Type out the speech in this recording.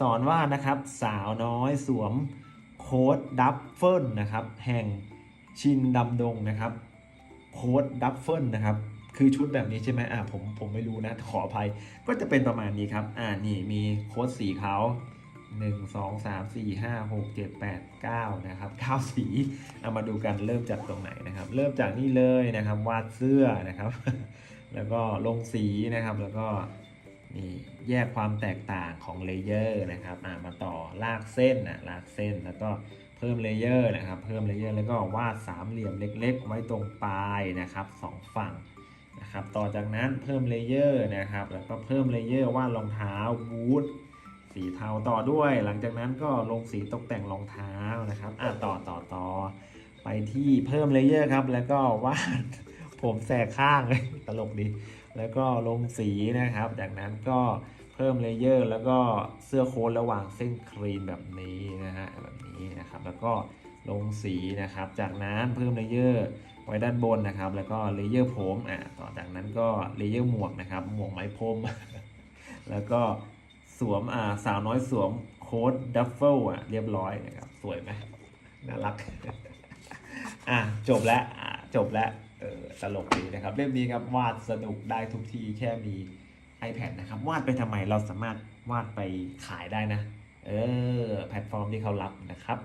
สอนว่านะครับสาวน้อยสวมโค้ดดับเฟิลนะครับแห่งชินดำดงนะครับโค้ดดับเฟิลนะครับคือชุดแบบนี้ใช่ไหมอ่าผมผมไม่รู้นะขออภัยก็จะเป็นประมาณนี้ครับอ่านี่มีโค้ดสีขาว1 2 3 4 5 6 7 8 9นะครับ9สีเอามาดูกันเริ่มจากตรงไหนนะครับ เริ่มจากนี่เลยนะครับ วาดเสื้อนะครับ แล้วก็ลงสีนะครับแล้วก็ นี่แยกความแตกต่างของเลเยอร์นะครับอ่ามาต่อลากเส้นนะลากเส้นแล้วก็เพิ่มเลเยอร์นะครับ เพิ่มเลเยอร์แล้วก็วาดสามเหลี่ยมเล็ก ๆ ไว้ตรงปลายนะครับสองฝั่งนะครับต่อจากนั้นเพิ่มเลเยอร์นะครับแล้วก็เพิ่มเลเยอร์วาดรองเท้าบูทสีเทาต่อด้วย หลังจากนั้นก็ลงสีตกแต่งรองเท้านะครับอ่าต่อต่อต่อไปที่เพิ่มเลเยอร์ครับแล้วก็วาดผมแสกข้างเลยตลกดี แล้วก็ลงสีนะครับ จากนั้นก็เพิ่มเลเยอร์แล้วก็เสื้อโค้ทระหว่างเส้นครีมแบบนี้นะฮะแบบนี้นะครับ แล้วก็ลงสีนะครับ จากนั้นเพิ่มเลเยอร์ไว้ด้านบนนะครับ แล้วก็เลเยอร์ผมอะต่อจากนั้นก็เลเยอร์หมวกนะครับ หมวกไหมพรมแล้วก็สวมอ่าสาวน้อยสวมโค้ดดัฟเฟิลอะเรียบร้อยนะครับ สวยไหมน่ารัก อะจบแล้วจบแล้ว ออตลกดีนะครับ เล่มนี้ครับวาดสนุกได้ทุกที่แค่มี iPad นะครับ วาดไปทำไมเราสามารถวาดไปขายได้นะ เออ แพลตฟอร์มที่เขารับนะครับ